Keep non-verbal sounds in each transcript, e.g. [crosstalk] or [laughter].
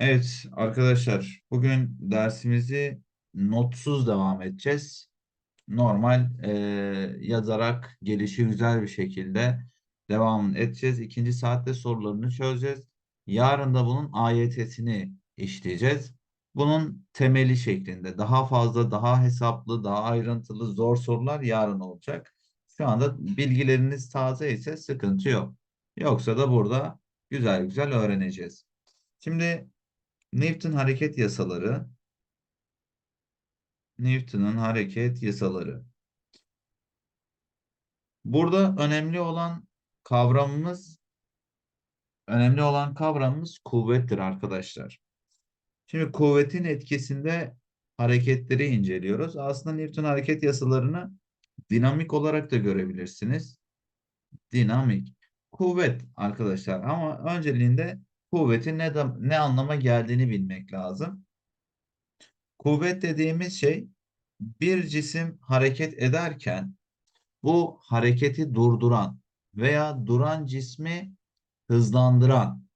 Evet arkadaşlar bugün dersimizi notsuz devam edeceğiz. Normal e, yazarak gelişi güzel bir şekilde devam edeceğiz. İkinci saatte sorularını çözeceğiz. Yarın da bunun AYT'sini işleyeceğiz. Bunun temeli şeklinde daha fazla, daha hesaplı, daha ayrıntılı, zor sorular yarın olacak. Şu anda bilgileriniz taze ise sıkıntı yok. Yoksa da burada güzel güzel öğreneceğiz. Şimdi Newton hareket yasaları. Newton'un hareket yasaları. Burada önemli olan kavramımız önemli olan kavramımız kuvvettir arkadaşlar. Şimdi kuvvetin etkisinde hareketleri inceliyoruz. Aslında Newton hareket yasalarını dinamik olarak da görebilirsiniz. Dinamik. Kuvvet arkadaşlar ama önceliğinde kuvvetin ne, ne anlama geldiğini bilmek lazım. Kuvvet dediğimiz şey bir cisim hareket ederken bu hareketi durduran veya duran cismi hızlandıran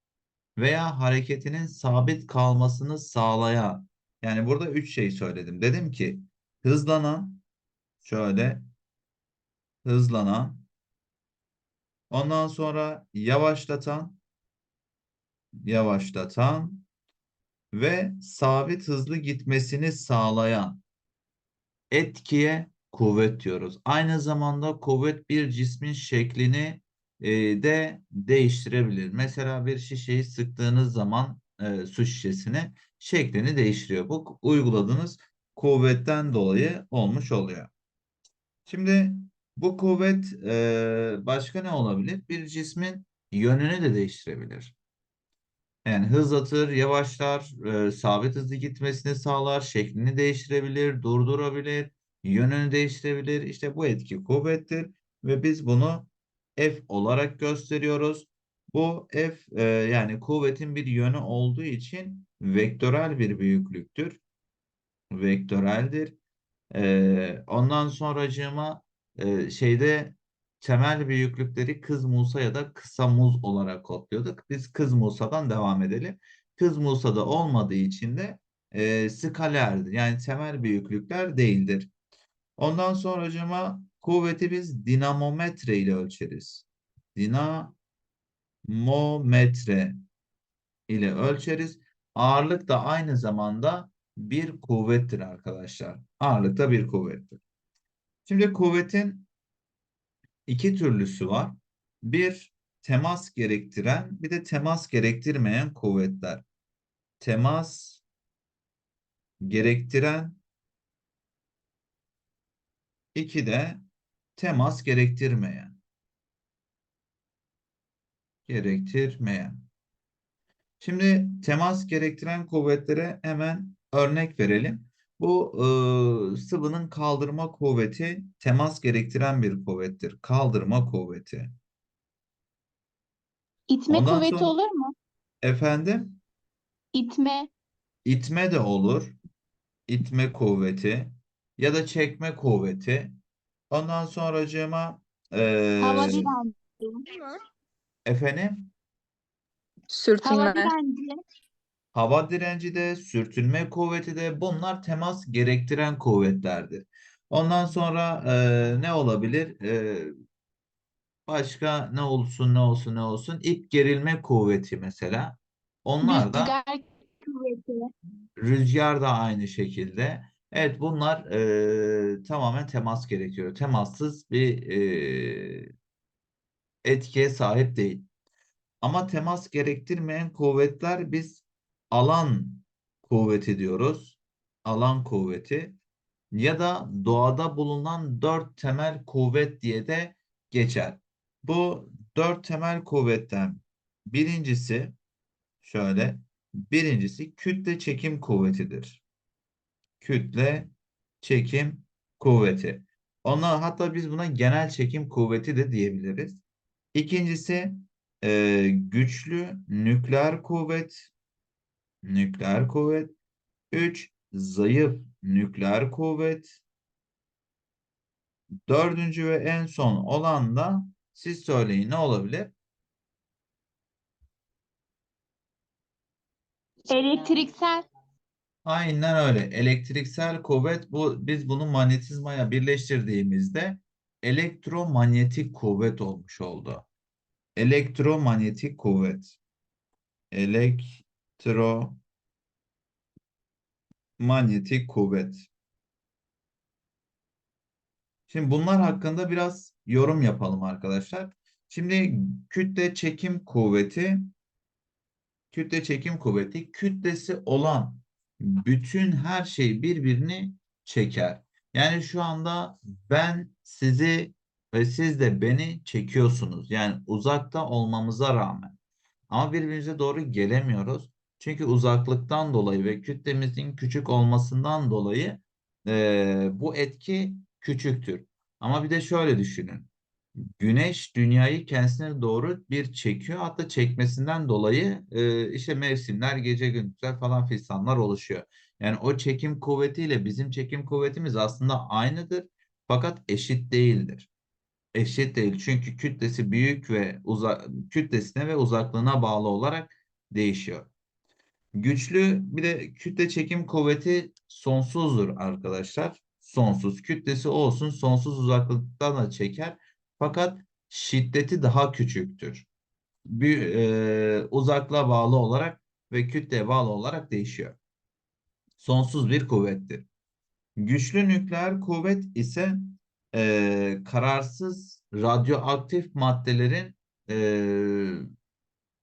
veya hareketinin sabit kalmasını sağlayan yani burada üç şey söyledim. Dedim ki hızlanan şöyle hızlanan ondan sonra yavaşlatan yavaşlatan ve sabit hızlı gitmesini sağlayan etkiye kuvvet diyoruz. Aynı zamanda kuvvet bir cismin şeklini e, de değiştirebilir. Mesela bir şişeyi sıktığınız zaman e, su şişesini şeklini değiştiriyor. Bu uyguladığınız kuvvetten dolayı olmuş oluyor. Şimdi bu kuvvet e, başka ne olabilir? Bir cismin yönünü de değiştirebilir. Yani hızlatır, yavaşlar, e, sabit hızlı gitmesini sağlar, şeklini değiştirebilir, durdurabilir, yönünü değiştirebilir. İşte bu etki kuvvettir ve biz bunu F olarak gösteriyoruz. Bu F e, yani kuvvetin bir yönü olduğu için vektörel bir büyüklüktür. Vektöreldir. E, ondan sonracığıma e, şeyde temel büyüklükleri Kız Musa ya da Kısa Muz olarak kodluyorduk. Biz Kız Musa'dan devam edelim. Kız Musa'da olmadığı için de e, skalerdir. Yani temel büyüklükler değildir. Ondan sonracığıma kuvveti biz dinamometre ile ölçeriz. Dinamometre ile ölçeriz. Ağırlık da aynı zamanda bir kuvvettir arkadaşlar. Ağırlık da bir kuvvettir. Şimdi kuvvetin iki türlüsü var. Bir temas gerektiren bir de temas gerektirmeyen kuvvetler. Temas gerektiren iki de temas gerektirmeyen. Gerektirmeyen. Şimdi temas gerektiren kuvvetlere hemen örnek verelim. Bu e, sıvının kaldırma kuvveti temas gerektiren bir kuvvettir. Kaldırma kuvveti. İtme Ondan kuvveti sonra- olur mu? Efendim? İtme, İtme de olur. İtme kuvveti ya da çekme kuvveti. Ondan sonracığıma e, hava direnci, efendim hava Sürtünme. direnci, hava direnci de sürtünme kuvveti de bunlar temas gerektiren kuvvetlerdir. Ondan sonra e, ne olabilir? E, başka ne olsun ne olsun ne olsun ip gerilme kuvveti mesela. Onlar da rüzgar kuvveti, Rüzgar da aynı şekilde. Evet bunlar e, tamamen temas gerekiyor. Temassız bir e, etkiye sahip değil. Ama temas gerektirmeyen kuvvetler biz alan kuvveti diyoruz. Alan kuvveti ya da doğada bulunan dört temel kuvvet diye de geçer. Bu dört temel kuvvetten birincisi şöyle Birincisi kütle çekim kuvvetidir. Kütle çekim kuvveti. Ona hatta biz buna genel çekim kuvveti de diyebiliriz. İkincisi e, güçlü nükleer kuvvet. Nükleer kuvvet. Üç zayıf nükleer kuvvet. Dördüncü ve en son olan da siz söyleyin ne olabilir? Elektriksel. Aynen öyle. Elektriksel kuvvet bu biz bunu manyetizmaya birleştirdiğimizde elektromanyetik kuvvet olmuş oldu. Elektromanyetik kuvvet. Elektromanyetik kuvvet. Şimdi bunlar hakkında biraz yorum yapalım arkadaşlar. Şimdi kütle çekim kuvveti kütle çekim kuvveti kütlesi olan bütün her şey birbirini çeker. Yani şu anda ben sizi ve siz de beni çekiyorsunuz. Yani uzakta olmamıza rağmen. Ama birbirimize doğru gelemiyoruz. Çünkü uzaklıktan dolayı ve kütlemizin küçük olmasından dolayı eee, bu etki küçüktür. Ama bir de şöyle düşünün. Güneş dünyayı kendisine doğru bir çekiyor. Hatta çekmesinden dolayı e, işte mevsimler, gece gündüzler falan fistanlar oluşuyor. Yani o çekim kuvvetiyle bizim çekim kuvvetimiz aslında aynıdır. Fakat eşit değildir. Eşit değil. Çünkü kütlesi büyük ve uza kütlesine ve uzaklığına bağlı olarak değişiyor. Güçlü bir de kütle çekim kuvveti sonsuzdur arkadaşlar. Sonsuz. Kütlesi olsun sonsuz uzaklıktan da çeker. Fakat şiddeti daha küçüktür. Bir, e, uzaklığa bağlı olarak ve kütleye bağlı olarak değişiyor. Sonsuz bir kuvvettir. Güçlü nükleer kuvvet ise e, kararsız radyoaktif maddelerin e,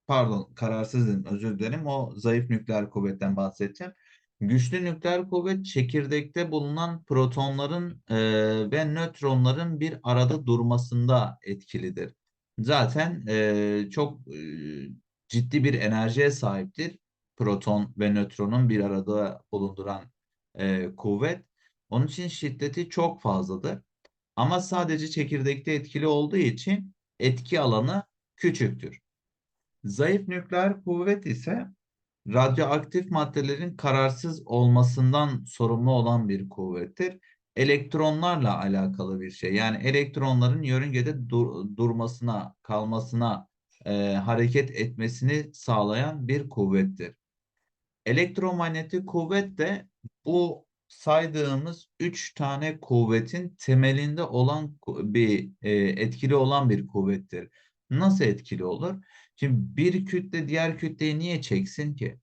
pardon kararsız özür dilerim o zayıf nükleer kuvvetten bahsedeceğim. Güçlü nükleer kuvvet çekirdekte bulunan protonların e, ve nötronların bir arada durmasında etkilidir. Zaten e, çok e, ciddi bir enerjiye sahiptir. Proton ve nötronun bir arada bulunduran e, kuvvet. Onun için şiddeti çok fazladır. Ama sadece çekirdekte etkili olduğu için etki alanı küçüktür. Zayıf nükleer kuvvet ise radyoaktif maddelerin kararsız olmasından sorumlu olan bir kuvvettir. Elektronlarla alakalı bir şey. Yani elektronların yörüngede dur- durmasına, kalmasına, e, hareket etmesini sağlayan bir kuvvettir. Elektromanyetik kuvvet de bu saydığımız üç tane kuvvetin temelinde olan bir e, etkili olan bir kuvvettir. Nasıl etkili olur? Şimdi bir kütle diğer kütleyi niye çeksin ki?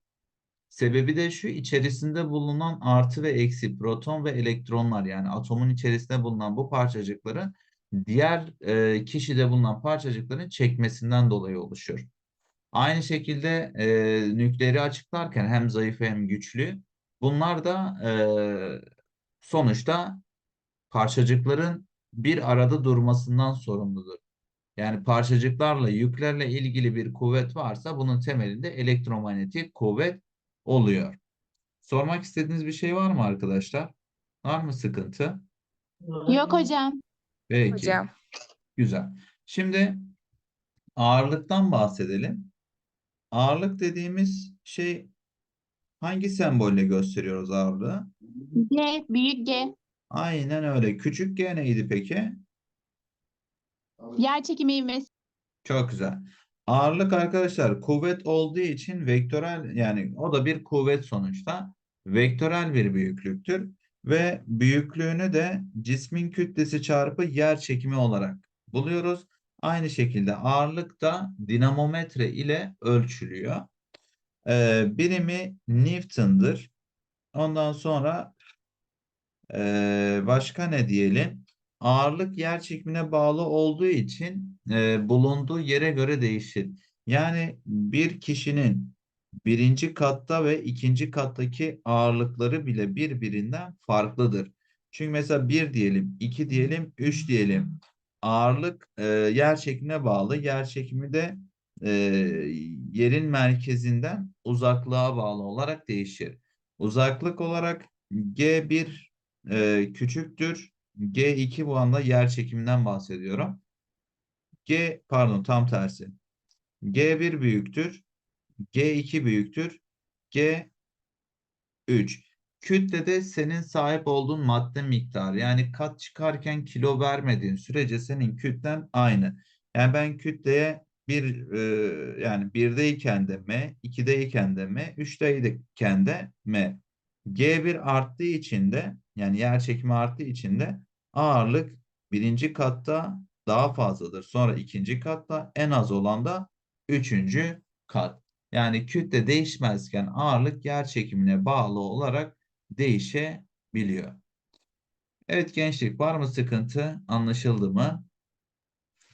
Sebebi de şu içerisinde bulunan artı ve eksi proton ve elektronlar yani atomun içerisinde bulunan bu parçacıkları diğer e, kişide bulunan parçacıkların çekmesinden dolayı oluşur. Aynı şekilde e, nükleeri açıklarken hem zayıf hem güçlü bunlar da e, sonuçta parçacıkların bir arada durmasından sorumludur. Yani parçacıklarla yüklerle ilgili bir kuvvet varsa bunun temelinde elektromanyetik kuvvet oluyor. Sormak istediğiniz bir şey var mı arkadaşlar? Var mı sıkıntı? Yok hocam. Peki. Hocam. Güzel. Şimdi ağırlıktan bahsedelim. Ağırlık dediğimiz şey hangi sembolle gösteriyoruz ağırlığı? G, büyük G. Aynen öyle. Küçük g neydi peki? Yer çekimi ivmesi. Çok güzel. Ağırlık arkadaşlar kuvvet olduğu için vektörel yani o da bir kuvvet sonuçta. Vektörel bir büyüklüktür ve büyüklüğünü de cismin kütlesi çarpı yer çekimi olarak buluyoruz. Aynı şekilde ağırlık da dinamometre ile ölçülüyor. Ee, birimi Newton'dır. Ondan sonra ee, başka ne diyelim? Ağırlık yer çekimine bağlı olduğu için e, bulunduğu yere göre değişir. Yani bir kişinin birinci katta ve ikinci kattaki ağırlıkları bile birbirinden farklıdır. Çünkü mesela bir diyelim, iki diyelim, üç diyelim. Ağırlık e, yer çekimine bağlı. Yer çekimi de e, yerin merkezinden uzaklığa bağlı olarak değişir. Uzaklık olarak G1 e, küçüktür. G2 bu anda yer çekiminden bahsediyorum. G pardon tam tersi. G1 büyüktür. G2 büyüktür. G3. Kütlede senin sahip olduğun madde miktarı yani kat çıkarken kilo vermediğin sürece senin kütlen aynı. Yani ben kütleye bir e, yani birdeyken de m, ikideyken de m, üçteyken de m. G1 arttığı için de yani yer çekimi arttığı için de ağırlık birinci katta daha fazladır. Sonra ikinci katta en az olan da üçüncü kat. Yani kütle değişmezken ağırlık yer çekimine bağlı olarak değişebiliyor. Evet gençlik var mı sıkıntı? Anlaşıldı mı?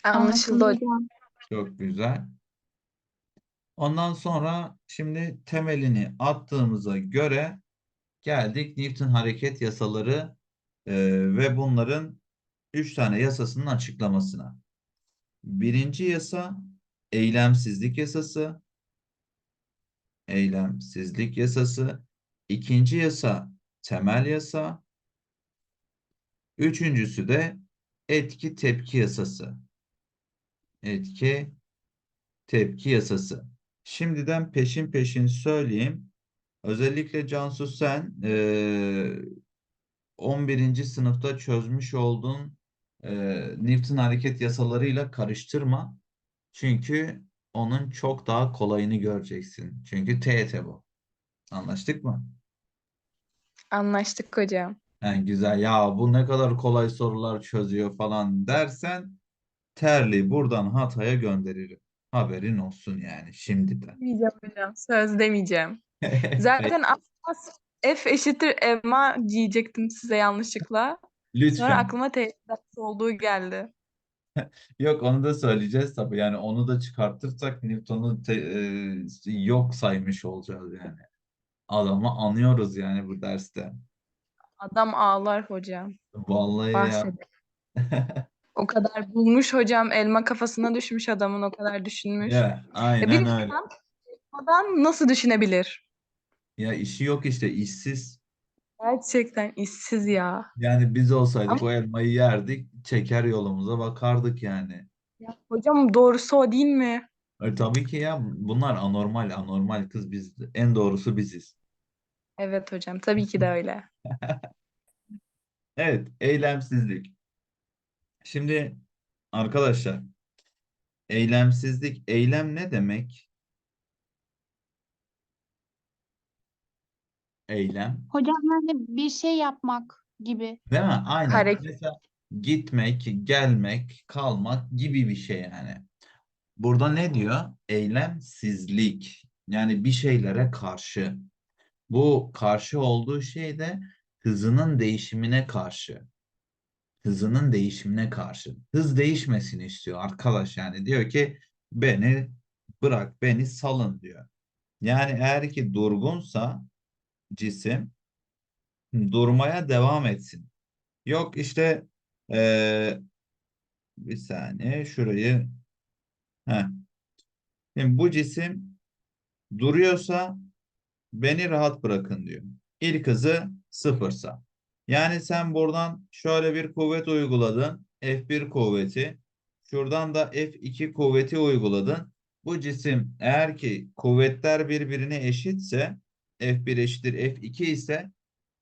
Anlaşıldı hocam. hocam. Çok güzel. Ondan sonra şimdi temelini attığımıza göre geldik Newton hareket yasaları e, ve bunların üç tane yasasının açıklamasına. Birinci yasa eylemsizlik yasası. Eylemsizlik yasası. İkinci yasa temel yasa. Üçüncüsü de etki tepki yasası. Etki tepki yasası. Şimdiden peşin peşin söyleyeyim. Özellikle Cansu sen eee 11. sınıfta çözmüş olduğun eee, Newton hareket yasalarıyla karıştırma. Çünkü onun çok daha kolayını göreceksin. Çünkü TET bu. Anlaştık mı? Anlaştık hocam. Yani güzel ya bu ne kadar kolay sorular çözüyor falan dersen terli buradan Hatay'a gönderirim. Haberin olsun yani şimdiden. Demeyeceğim hocam. Söz demeyeceğim. [laughs] Zaten aslında F eşittir Emma diyecektim size yanlışlıkla. Sonra Lütfen. aklıma T olduğu geldi. [laughs] Yok onu da söyleyeceğiz tabii. Yani onu da çıkartırsak Newton'u te- e, yok saymış olacağız yani. Adamı anıyoruz yani bu derste. Adam ağlar hocam. Vallahi ya. Bahseder. [laughs] O kadar bulmuş hocam. Elma kafasına düşmüş adamın o kadar düşünmüş. Ya aynen bir öyle. insan adam nasıl düşünebilir? Ya işi yok işte işsiz. Gerçekten işsiz ya. Yani biz olsaydık Ama- o elmayı yerdik, çeker yolumuza bakardık yani. Ya hocam doğrusu o değil mi? E, tabii ki ya bunlar anormal, anormal kız biz en doğrusu biziz. Evet hocam tabii ki de [laughs] öyle. Evet, eylemsizlik. Şimdi arkadaşlar, eylemsizlik, eylem ne demek? Eylem, Hocam yani bir şey yapmak gibi. değil mi? Aynen. Hareket. Mesela gitmek, gelmek, kalmak gibi bir şey yani. Burada ne diyor? Eylemsizlik. Yani bir şeylere karşı. Bu karşı olduğu şey de hızının değişimine karşı. Hızının değişimine karşı. Hız değişmesini istiyor arkadaş yani. Diyor ki beni bırak, beni salın diyor. Yani eğer ki durgunsa cisim durmaya devam etsin. Yok işte eee, bir saniye şurayı heh. Şimdi bu cisim duruyorsa beni rahat bırakın diyor. İlk hızı sıfırsa. Yani sen buradan şöyle bir kuvvet uyguladın. F1 kuvveti. Şuradan da F2 kuvveti uyguladın. Bu cisim eğer ki kuvvetler birbirine eşitse F1 eşittir F2 ise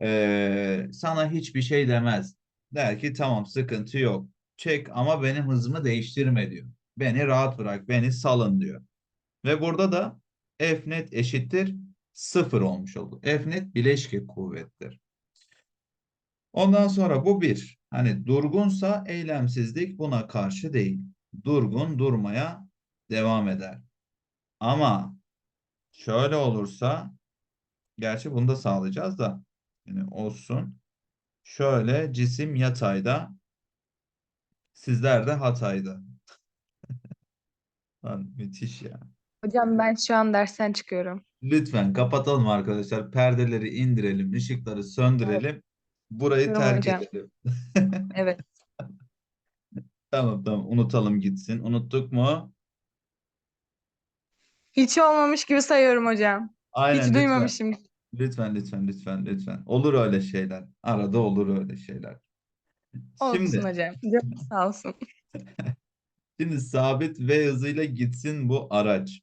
eee, sana hiçbir şey demez. Der ki tamam sıkıntı yok. Çek ama benim hızımı değiştirme diyor. Beni rahat bırak, beni salın diyor. Ve burada da F net eşittir sıfır olmuş oldu. F net bileşke kuvvettir. Ondan sonra bu bir. Hani durgunsa eylemsizlik buna karşı değil. Durgun durmaya devam eder. Ama şöyle olursa gerçi bunu da sağlayacağız da yani olsun. Şöyle cisim yatayda sizler de hatayda. [laughs] Lan müthiş ya. Hocam ben şu an dersten çıkıyorum. Lütfen kapatalım arkadaşlar. Perdeleri indirelim, ışıkları söndürelim. Burayı Tamam terk hocam. edelim. [laughs] Evet. [laughs] Tamam tamam unutalım gitsin. Unuttuk mu? Hiç olmamış gibi sayıyorum hocam. Aynen Hiç lütfen. duymamışım. Lütfen lütfen lütfen lütfen. Olur öyle şeyler. Arada olur öyle şeyler. Olsun Şimdi hocam. Canım [laughs] sağ olsun. şimdi sabit V hızıyla gitsin bu araç.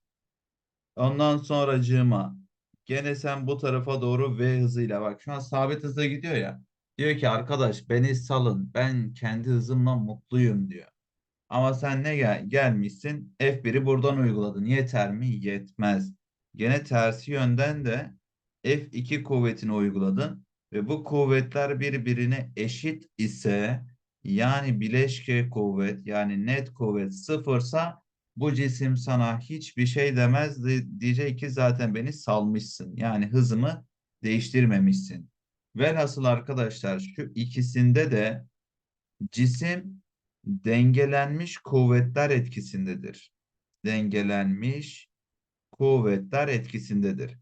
Ondan sonracığıma gene sen bu tarafa doğru V hızıyla bak şu an sabit hızla gidiyor ya. Diyor ki arkadaş beni salın. Ben kendi hızımla mutluyum diyor. Ama sen ne gel gelmişsin? F1'i buradan uyguladın. Yeter mi? Yetmez. Gene tersi yönden de F2 kuvvetini uyguladın ve bu kuvvetler birbirine eşit ise yani bileşke kuvvet yani net kuvvet sıfırsa bu cisim sana hiçbir şey demez Di- diyecek ki zaten beni salmışsın. Yani hızımı değiştirmemişsin. Velhasıl arkadaşlar şu ikisinde de cisim dengelenmiş kuvvetler etkisindedir. Dengelenmiş kuvvetler etkisindedir.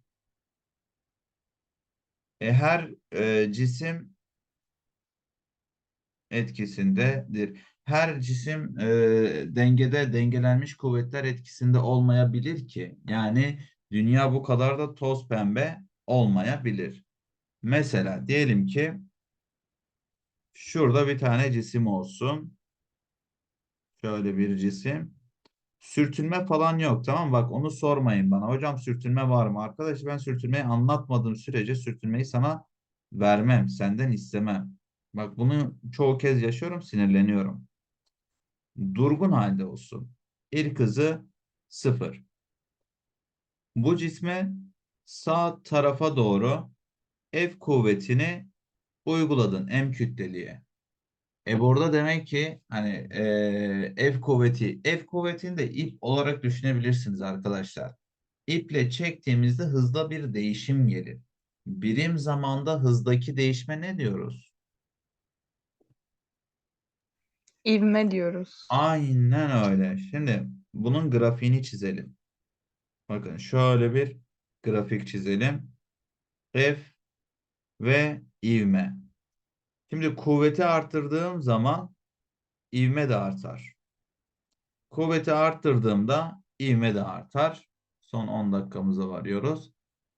E her e, cisim etkisindedir. Her cisim e, dengede dengelenmiş kuvvetler etkisinde olmayabilir ki. Yani dünya bu kadar da toz pembe olmayabilir. Mesela diyelim ki şurada bir tane cisim olsun. Şöyle bir cisim. Sürtünme falan yok tamam? Bak onu sormayın bana. Hocam sürtünme var mı? Arkadaş ben sürtünmeyi anlatmadığım sürece sürtünmeyi sana vermem. Senden istemem. Bak bunu çoğu kez yaşıyorum sinirleniyorum. Durgun halde olsun. İlk hızı sıfır. Bu cisme sağ tarafa doğru F kuvvetini uyguladın M kütleliğe. E burada demek ki hani e, F kuvveti, F kuvvetini de ip olarak düşünebilirsiniz arkadaşlar. İple çektiğimizde hızda bir değişim gelir. Birim zamanda hızdaki değişme ne diyoruz? İvme diyoruz. Aynen öyle. Şimdi bunun grafiğini çizelim. Bakın şöyle bir grafik çizelim. F ve ivme. Şimdi kuvveti arttırdığım zaman ivme de artar. Kuvveti arttırdığımda ivme de artar. Son 10 dakikamıza varıyoruz.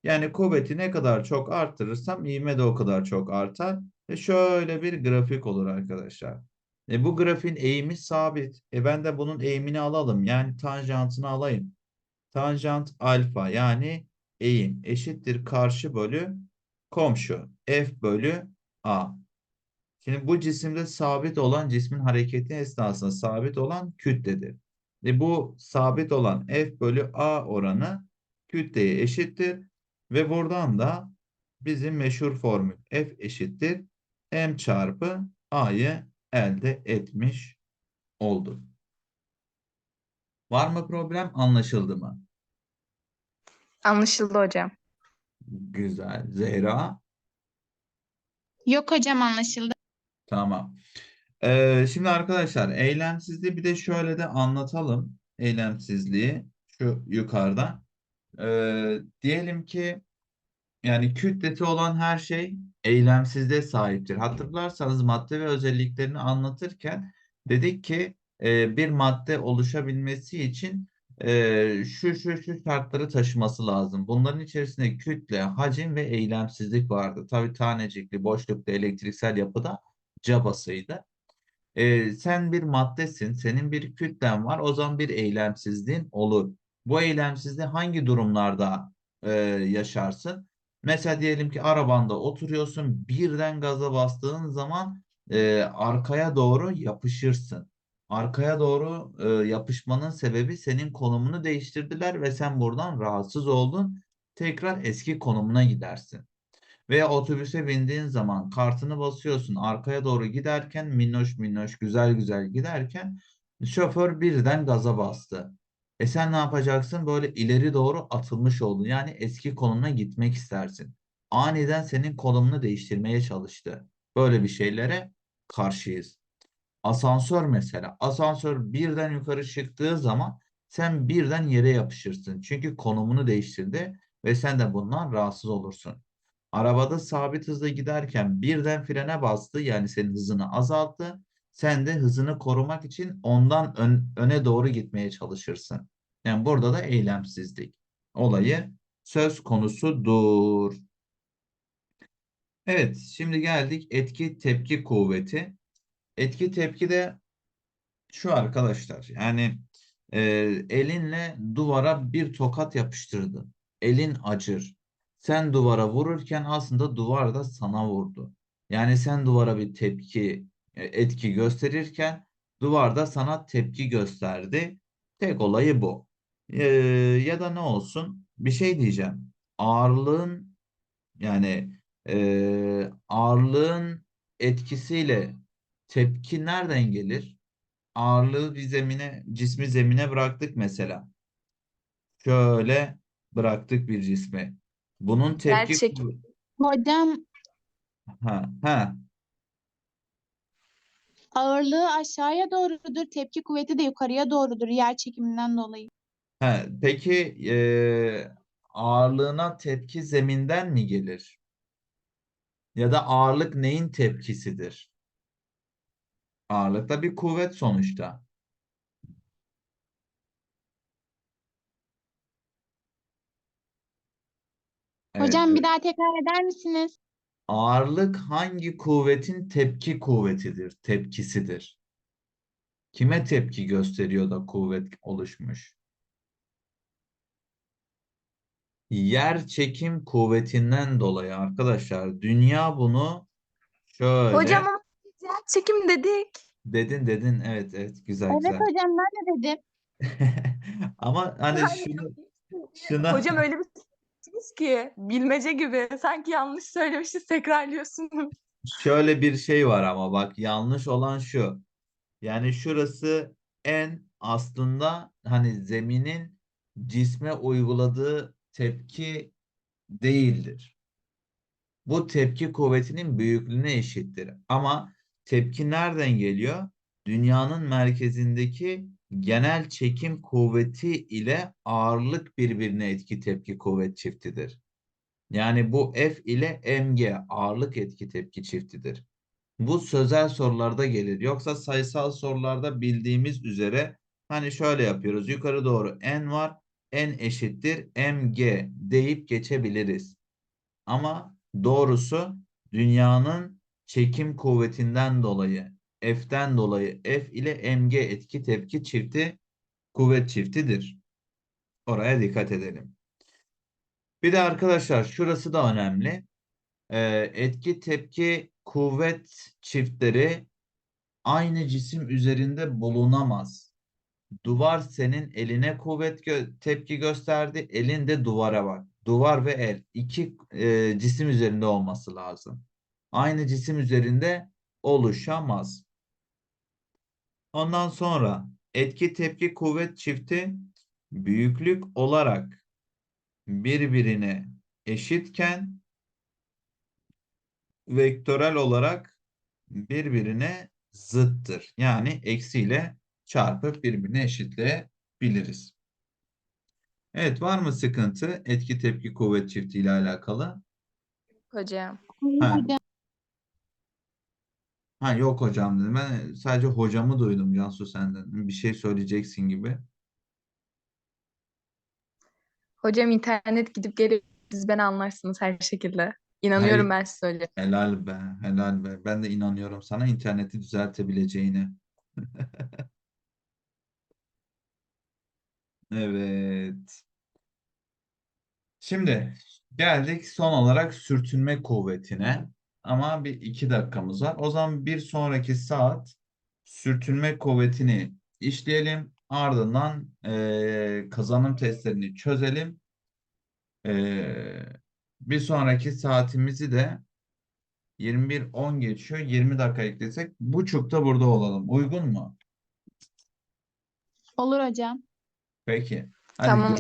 Yani kuvveti ne kadar çok arttırırsam ivme de o kadar çok artar. Ve şöyle bir grafik olur arkadaşlar. E bu grafiğin eğimi sabit. E ben de bunun eğimini alalım. Yani tanjantını alayım. Tanjant alfa yani eğim eşittir karşı bölü komşu. F bölü A. Şimdi bu cisimde sabit olan cismin hareketi esnasında sabit olan kütledir. E bu sabit olan F bölü A oranı kütleye eşittir. Ve buradan da bizim meşhur formül F eşittir M çarpı A'yı elde etmiş olduk. Var mı problem? Anlaşıldı mı? Anlaşıldı hocam. Güzel. Zehra? Yok hocam anlaşıldı. Tamam. Ee, şimdi arkadaşlar eylemsizliği bir de şöyle de anlatalım. Eylemsizliği şu yukarıda. Ee, diyelim ki yani kütleti olan her şey eylemsizliğe sahiptir. Hatırlarsanız madde ve özelliklerini anlatırken dedik ki e, bir madde oluşabilmesi için e, şu şu şu şartları taşıması lazım. Bunların içerisinde kütle, hacim ve eylemsizlik vardı. Tabii tanecikli, boşlukta, elektriksel yapıda cabasıydı. Ee, sen bir maddesin, senin bir kütlen var, o zaman bir eylemsizliğin olur. Bu eylemsizliği hangi durumlarda e, yaşarsın? Mesela diyelim ki arabanda oturuyorsun, birden gaza bastığın zaman e, arkaya doğru yapışırsın. Arkaya doğru e, yapışmanın sebebi senin konumunu değiştirdiler ve sen buradan rahatsız oldun. Tekrar eski konumuna gidersin. Veya otobüse bindiğin zaman kartını basıyorsun arkaya doğru giderken minnoş minnoş güzel güzel giderken şoför birden gaza bastı. E sen ne yapacaksın? Böyle ileri doğru atılmış oldun. Yani eski konumuna gitmek istersin. Aniden senin konumunu değiştirmeye çalıştı. Böyle bir şeylere karşıyız. Asansör mesela. Asansör birden yukarı çıktığı zaman sen birden yere yapışırsın. Çünkü konumunu değiştirdi ve sen de bundan rahatsız olursun. Arabada sabit hızla giderken birden frene bastı yani senin hızını azalttı. Sen de hızını korumak için ondan ön- öne doğru gitmeye çalışırsın. Yani burada da eylemsizlik olayı söz konusudur. Evet, şimdi geldik etki tepki kuvveti. Etki tepki de şu arkadaşlar. Yani e, elinle duvara bir tokat yapıştırdın. Elin acır. Sen duvara vururken aslında duvar da sana vurdu. Yani sen duvara bir tepki, e, etki gösterirken Duvarda sana tepki gösterdi. Tek olayı bu. Ee, ya da ne olsun? Bir şey diyeceğim. Ağırlığın yani ee, ağırlığın etkisiyle tepki nereden gelir? Ağırlığı bir zemine, cismi zemine bıraktık mesela. Şöyle bıraktık bir cismi. Bunun tepki Yerçekim. Hocam ha ha ağırlığı aşağıya doğrudur. Tepki kuvveti de yukarıya doğrudur yer çekiminden dolayı. ha peki eee, ağırlığına tepki zeminden mi gelir? Ya da ağırlık neyin tepkisidir? Ağırlık da bir kuvvet sonuçta. Evet, Hocam bir daha tekrar eder misiniz? Ağırlık hangi kuvvetin tepki kuvvetidir, tepkisidir? Kime tepki gösteriyor da kuvvet oluşmuş? Yer çekim kuvvetinden dolayı arkadaşlar dünya bunu şöyle Hocam ama yerçekim dedik. dedin dedin evet evet güzel Evet güzel. hocam ben de dedim. [laughs] Ama hani şunu şuna Hocam öyle bir şey ki bilmece gibi. Sanki yanlış söylemişiz tekrarlıyorsunuz. şöyle bir şey var ama bak yanlış olan şu. Yani şurası en aslında hani zeminin cisme uyguladığı tepki değildir. Bu tepki kuvvetinin büyüklüğüne eşittir. Ama tepki nereden geliyor? Dünyanın merkezindeki genel çekim kuvveti ile ağırlık birbirine etki tepki kuvvet çiftidir. Yani bu F ile mg ağırlık etki tepki çiftidir. Bu sözel sorularda gelir. Yoksa sayısal sorularda bildiğimiz üzere hani şöyle yapıyoruz. Yukarı doğru n var. n eşittir mg deyip geçebiliriz. Ama doğrusu dünyanın çekim kuvvetinden dolayı F'ten dolayı F ile mg etki tepki çifti kuvvet çiftidir. Oraya dikkat edelim. Bir de arkadaşlar şurası da önemli. Ee, etki tepki kuvvet çiftleri aynı cisim üzerinde bulunamaz. Duvar senin eline kuvvet gö- tepki gösterdi. Elin de duvara bak. Duvar ve el iki e, cisim üzerinde olması lazım. Aynı cisim üzerinde oluşamaz. Ondan sonra etki tepki kuvvet çifti büyüklük olarak birbirine eşitken vektörel olarak birbirine zıttır. Yani eksiyle çarpıp birbirine eşitleyebiliriz. Evet var mı sıkıntı etki tepki kuvvet çifti ile alakalı? Hocam. Ha. Ha yok hocam dedim. Ben sadece hocamı duydum Cansu senden. Bir şey söyleyeceksin gibi. Hocam internet gidip geliriz beni anlarsınız her şekilde. İnanıyorum ben size öyle. Helal be, helal be. Ben de inanıyorum sana interneti düzeltebileceğine. [laughs] Evet. Şimdi geldik son olarak sürtünme kuvvetine. Ama bir iki dakikamız var. O zaman bir sonraki saat sürtünme kuvvetini işleyelim. Ardından eee, kazanım testlerini çözelim. Eee, bir sonraki saatimizi de 21.10 geçiyor. 20 dakika eklesek buçukta burada olalım. Uygun mu? olur hocam. Peki. Hadi Tamam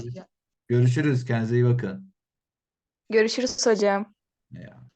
görüşürüz. Kendinize iyi bakın. Görüşürüz hocam. Ya.